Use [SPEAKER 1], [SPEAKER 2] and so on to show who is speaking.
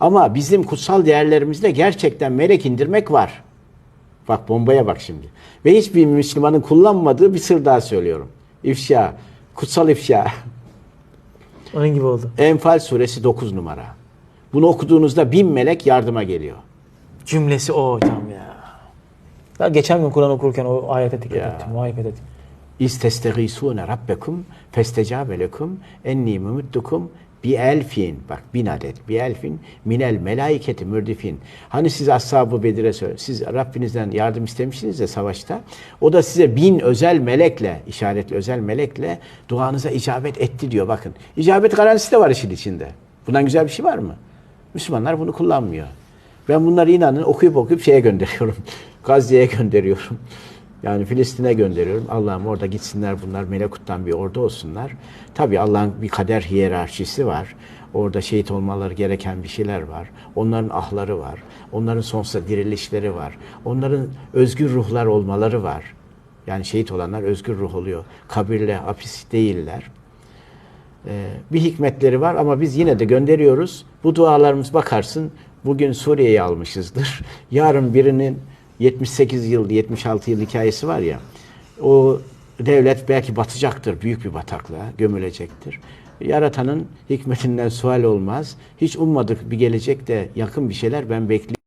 [SPEAKER 1] Ama bizim kutsal değerlerimizde gerçekten melek indirmek var. Bak bombaya bak şimdi. Ve hiçbir Müslümanın kullanmadığı bir sır daha söylüyorum. İfşa, kutsal ifşa.
[SPEAKER 2] Onun gibi oldu.
[SPEAKER 1] Enfal suresi 9 numara. Bunu okuduğunuzda bin melek yardıma geliyor.
[SPEAKER 2] Cümlesi o hocam ya. Ya geçen gün Kur'an okurken o ayete dikkat
[SPEAKER 1] Ya.
[SPEAKER 2] ettim. Ayete ettim.
[SPEAKER 1] İz testegisune rabbekum festecabe lekum enni mumuddukum bi elfin bak bin adet bi elfin minel melaiketi mürdifin. Hani siz ashab-ı Bedir'e söyle. Siz Rabbinizden yardım istemişsiniz ya savaşta. O da size bin özel melekle işaretli özel melekle duanıza icabet etti diyor bakın. İcabet garantisi de var işin içinde. Bundan güzel bir şey var mı? Müslümanlar bunu kullanmıyor. Ben bunları inanın okuyup okuyup şeye gönderiyorum. Gazze'ye gönderiyorum. Yani Filistin'e gönderiyorum. Allah'ım orada gitsinler bunlar melekuttan bir ordu olsunlar. Tabii Allah'ın bir kader hiyerarşisi var. Orada şehit olmaları gereken bir şeyler var. Onların ahları var. Onların sonsuza dirilişleri var. Onların özgür ruhlar olmaları var. Yani şehit olanlar özgür ruh oluyor. Kabirle hapis değiller. Ee, bir hikmetleri var ama biz yine de gönderiyoruz. Bu dualarımız bakarsın bugün Suriye'yi almışızdır. Yarın birinin 78 yıl, 76 yıl hikayesi var ya. O devlet belki batacaktır. Büyük bir bataklığa gömülecektir. Yaratanın hikmetinden sual olmaz. Hiç ummadık bir gelecekte yakın bir şeyler ben bekliyorum.